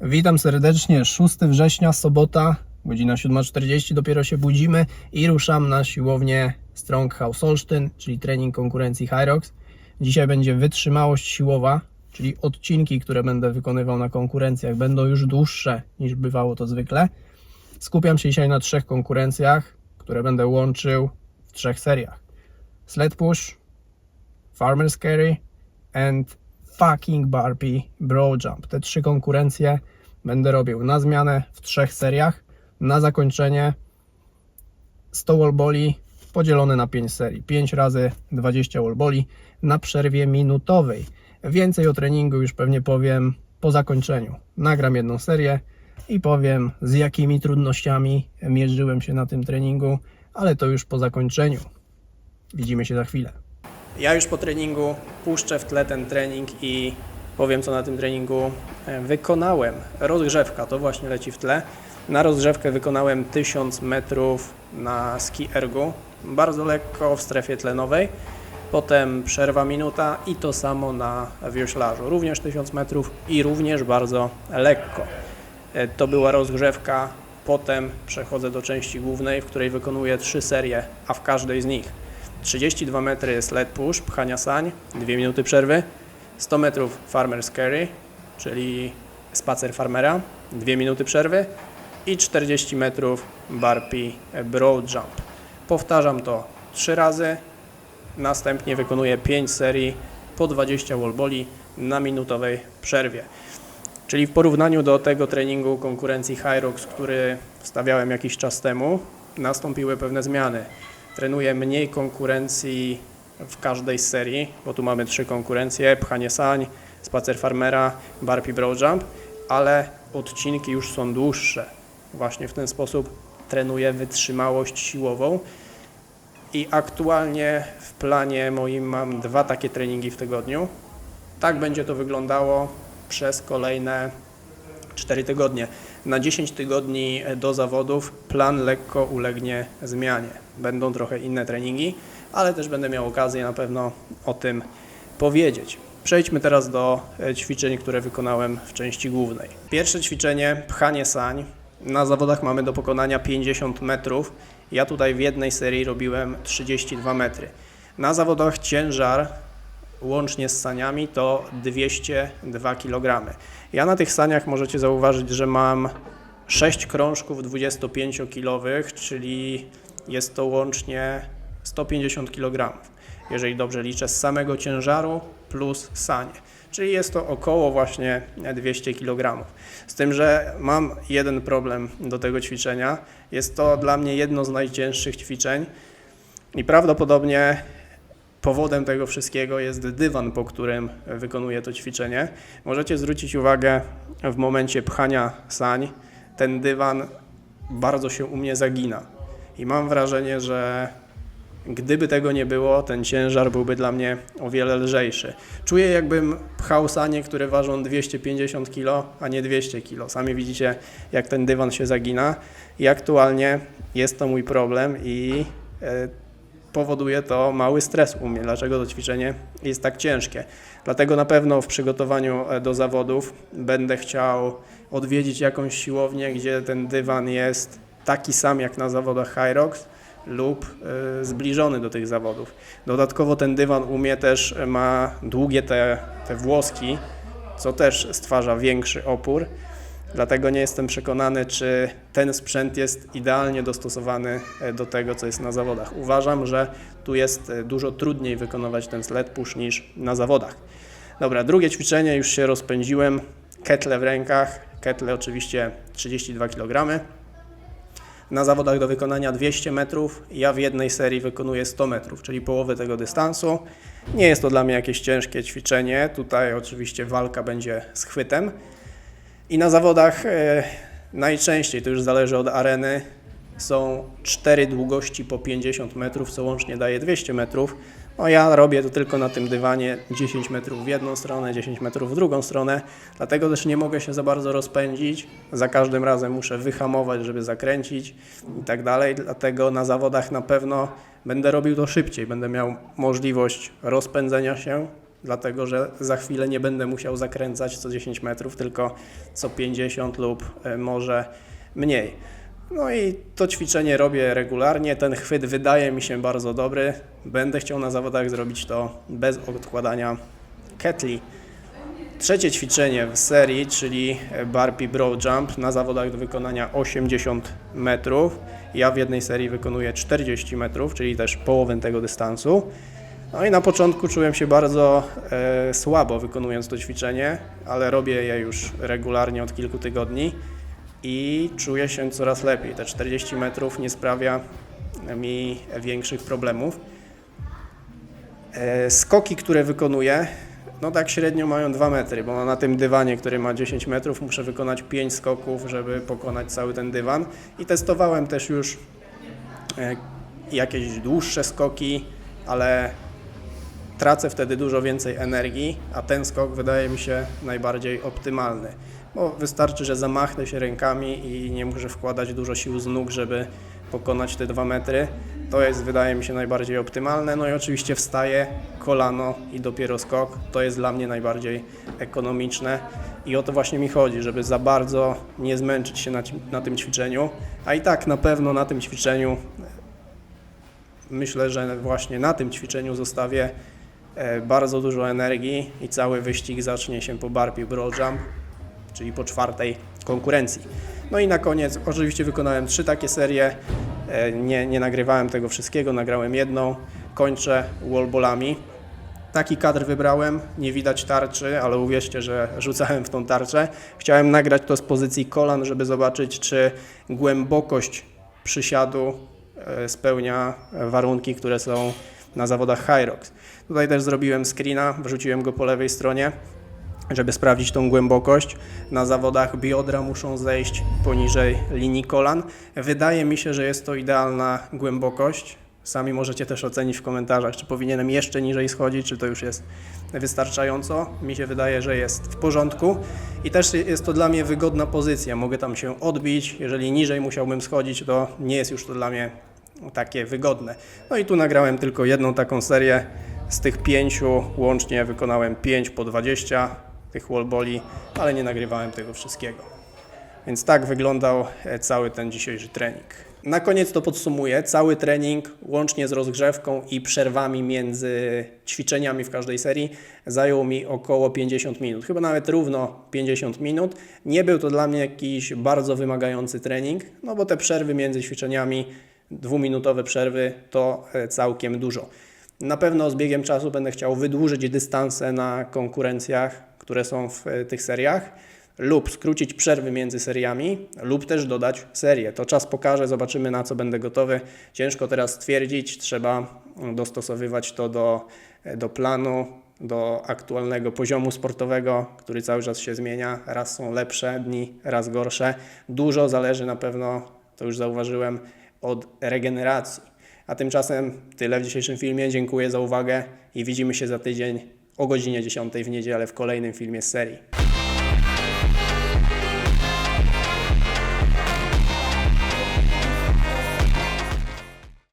Witam serdecznie. 6 września, sobota, godzina 7.40. Dopiero się budzimy i ruszam na siłownię Strong House Olsztyn, czyli trening konkurencji Hyrox. Dzisiaj będzie wytrzymałość siłowa, czyli odcinki, które będę wykonywał na konkurencjach, będą już dłuższe niż bywało to zwykle. Skupiam się dzisiaj na trzech konkurencjach, które będę łączył w trzech seriach. Sled Push, Farmer's Carry and fucking Barbie Bro Jump. Te trzy konkurencje będę robił na zmianę w trzech seriach. Na zakończenie 100 wallboli podzielone na 5 serii. 5 razy 20 wallboli na przerwie minutowej. Więcej o treningu już pewnie powiem po zakończeniu. Nagram jedną serię i powiem z jakimi trudnościami mierzyłem się na tym treningu, ale to już po zakończeniu. Widzimy się za chwilę. Ja już po treningu puszczę w tle ten trening i powiem, co na tym treningu e, wykonałem. Rozgrzewka to właśnie leci w tle. Na rozgrzewkę wykonałem 1000 metrów na ski ergu, bardzo lekko w strefie tlenowej. Potem przerwa minuta i to samo na wioślarzu, również 1000 metrów i również bardzo lekko. E, To była rozgrzewka. Potem przechodzę do części głównej, w której wykonuję trzy serie, a w każdej z nich 32 metry sled push, pchania sań, 2 minuty przerwy, 100 metrów farmer's carry, czyli spacer farmera, 2 minuty przerwy i 40 metrów barpi broad jump. Powtarzam to 3 razy, następnie wykonuję 5 serii po 20 wallboli na minutowej przerwie. Czyli w porównaniu do tego treningu konkurencji Hyrox, który wstawiałem jakiś czas temu, nastąpiły pewne zmiany. Trenuję mniej konkurencji w każdej serii, bo tu mamy trzy konkurencje, pchanie sań, spacer farmera, barpi broad jump, ale odcinki już są dłuższe. Właśnie w ten sposób trenuję wytrzymałość siłową i aktualnie w planie moim mam dwa takie treningi w tygodniu. Tak będzie to wyglądało przez kolejne 4 tygodnie. Na 10 tygodni do zawodów plan lekko ulegnie zmianie. Będą trochę inne treningi, ale też będę miał okazję na pewno o tym powiedzieć. Przejdźmy teraz do e, ćwiczeń, które wykonałem w części głównej. Pierwsze ćwiczenie pchanie sań. Na zawodach mamy do pokonania 50 metrów. Ja tutaj w jednej serii robiłem 32 metry. Na zawodach ciężar łącznie z saniami to 202 kg. Ja na tych saniach możecie zauważyć, że mam 6 krążków 25-kilowych, czyli jest to łącznie 150 kg. Jeżeli dobrze liczę, z samego ciężaru plus sanie. Czyli jest to około właśnie 200 kg. Z tym, że mam jeden problem do tego ćwiczenia. Jest to dla mnie jedno z najcięższych ćwiczeń i prawdopodobnie powodem tego wszystkiego jest dywan, po którym wykonuję to ćwiczenie. Możecie zwrócić uwagę w momencie pchania sań, ten dywan bardzo się u mnie zagina. I mam wrażenie, że gdyby tego nie było, ten ciężar byłby dla mnie o wiele lżejszy. Czuję jakbym pchał sanie, które ważą 250 kg, a nie 200 kg. Sami widzicie, jak ten dywan się zagina. I aktualnie jest to mój problem i e, powoduje to mały stres u mnie. Dlaczego to ćwiczenie jest tak ciężkie? Dlatego na pewno w przygotowaniu e, do zawodów będę chciał odwiedzić jakąś siłownię, gdzie ten dywan jest taki sam jak na zawodach Hyrox lub e, zbliżony do tych zawodów. Dodatkowo ten dywan u mnie też ma długie te, te włoski, co też stwarza większy opór. Dlatego nie jestem przekonany, czy ten sprzęt jest idealnie dostosowany e, do tego, co jest na zawodach. Uważam, że tu jest e, dużo trudniej wykonywać ten sled push niż na zawodach. Dobra, drugie ćwiczenie, już się rozpędziłem. Ketle w rękach. Ketle oczywiście 32 kg. Na zawodach do wykonania 200 metrów, ja w jednej serii wykonuję 100 metrów, czyli połowę tego dystansu. Nie jest to dla mnie jakieś ciężkie ćwiczenie. Tutaj oczywiście walka będzie z chwytem. I na zawodach e, najczęściej, to już zależy od areny, są cztery długości po 50 metrów, co łącznie daje 200 metrów. No ja robię to tylko na tym dywanie 10 metrów w jedną stronę, 10 metrów w drugą stronę, dlatego też nie mogę się za bardzo rozpędzić. Za każdym razem muszę wyhamować, żeby zakręcić i tak dalej. Dlatego na zawodach na pewno będę robił to szybciej, będę miał możliwość rozpędzenia się, dlatego że za chwilę nie będę musiał zakręcać co 10 metrów, tylko co 50 lub e, może mniej. No i to ćwiczenie robię regularnie. Ten chwyt wydaje mi się bardzo dobry. Będę chciał na zawodach zrobić to bez odkładania ketli. Trzecie ćwiczenie w serii, czyli Barbie Broad Jump na zawodach do wykonania 80 metrów. Ja w jednej serii wykonuję 40 metrów, czyli też połowę tego dystansu. No i na początku czułem się bardzo e, słabo wykonując to ćwiczenie, ale robię je już regularnie od kilku tygodni i czuję się coraz lepiej. Te 40 metrów nie sprawia mi większych problemów. E, Skoki, które wykonuję, no tak średnio mają 2 metry, bo na tym dywanie, który ma 10 metrów, muszę wykonać 5 skoków, żeby pokonać cały ten dywan. I testowałem też już e, jakieś dłuższe skoki, ale tracę wtedy dużo więcej energii, a ten skok wydaje mi się najbardziej optymalny. Bo wystarczy, że zamachnę się rękami i nie muszę wkładać dużo sił z nóg, żeby pokonać te 2 metry. To jest, wydaje mi się, najbardziej optymalne. No i oczywiście wstaję, kolano i dopiero skok. To jest dla mnie najbardziej ekonomiczne i o to właśnie mi chodzi, żeby za bardzo nie zmęczyć się na, na tym ćwiczeniu. A i tak na pewno na tym ćwiczeniu myślę, że właśnie na tym ćwiczeniu zostawię bardzo dużo energii i cały wyścig zacznie się po Barbie Broad Jump, czyli po czwartej konkurencji. No i na koniec oczywiście wykonałem trzy takie serie, E, nie, nie nagrywałem tego wszystkiego, nagrałem jedną, kończę wallballami. Taki kadr wybrałem, nie widać tarczy, ale uwierzcie, że rzucałem w tą tarczę. Chciałem nagrać to z pozycji kolan, żeby zobaczyć, czy głębokość przysiadu e, spełnia warunki, które są na zawodach Hyrox. Tutaj też zrobiłem screena, wrzuciłem go po lewej stronie, żeby sprawdzić tą głębokość. Na zawodach biodra muszą zejść poniżej linii kolan. Wydaje mi się, że jest to idealna głębokość. Sami możecie też ocenić w komentarzach, czy powinienem jeszcze niżej schodzić, czy to już jest wystarczająco. Mi się wydaje, że jest w porządku i też jest to dla mnie wygodna pozycja. Mogę tam się odbić. Jeżeli niżej musiałbym schodzić, to nie jest już to dla mnie takie wygodne. No i tu nagrałem tylko jedną taką serię. Z tych pięciu łącznie wykonałem 5 po 20 tych wallboli, ale nie nagrywałem tego wszystkiego. Więc tak wyglądał e, cały ten dzisiejszy trening. Na koniec to podsumuję. Cały trening, łącznie z rozgrzewką i przerwami między ćwiczeniami w każdej serii, zajął mi około 50 minut. Chyba nawet równo 50 minut. Nie był to dla mnie jakiś bardzo wymagający trening, no bo te przerwy między ćwiczeniami, dwuminutowe przerwy, to e, całkiem dużo. Na pewno z biegiem czasu będę chciał wydłużyć dystanse na konkurencjach, które są w e, tych seriach, lub skrócić przerwy między seriami, lub też dodać serię. To czas pokaże, zobaczymy na co będę gotowy. Ciężko teraz stwierdzić, trzeba mm, dostosowywać to do, e, do planu, do aktualnego poziomu sportowego, który cały czas się zmienia. Raz są lepsze dni, raz gorsze. Dużo zależy na pewno, to już zauważyłem, od regeneracji. A tymczasem tyle w dzisiejszym filmie. Dziękuję za uwagę i widzimy się za tydzień o godzinie 10 w niedzielę w kolejnym filmie z serii.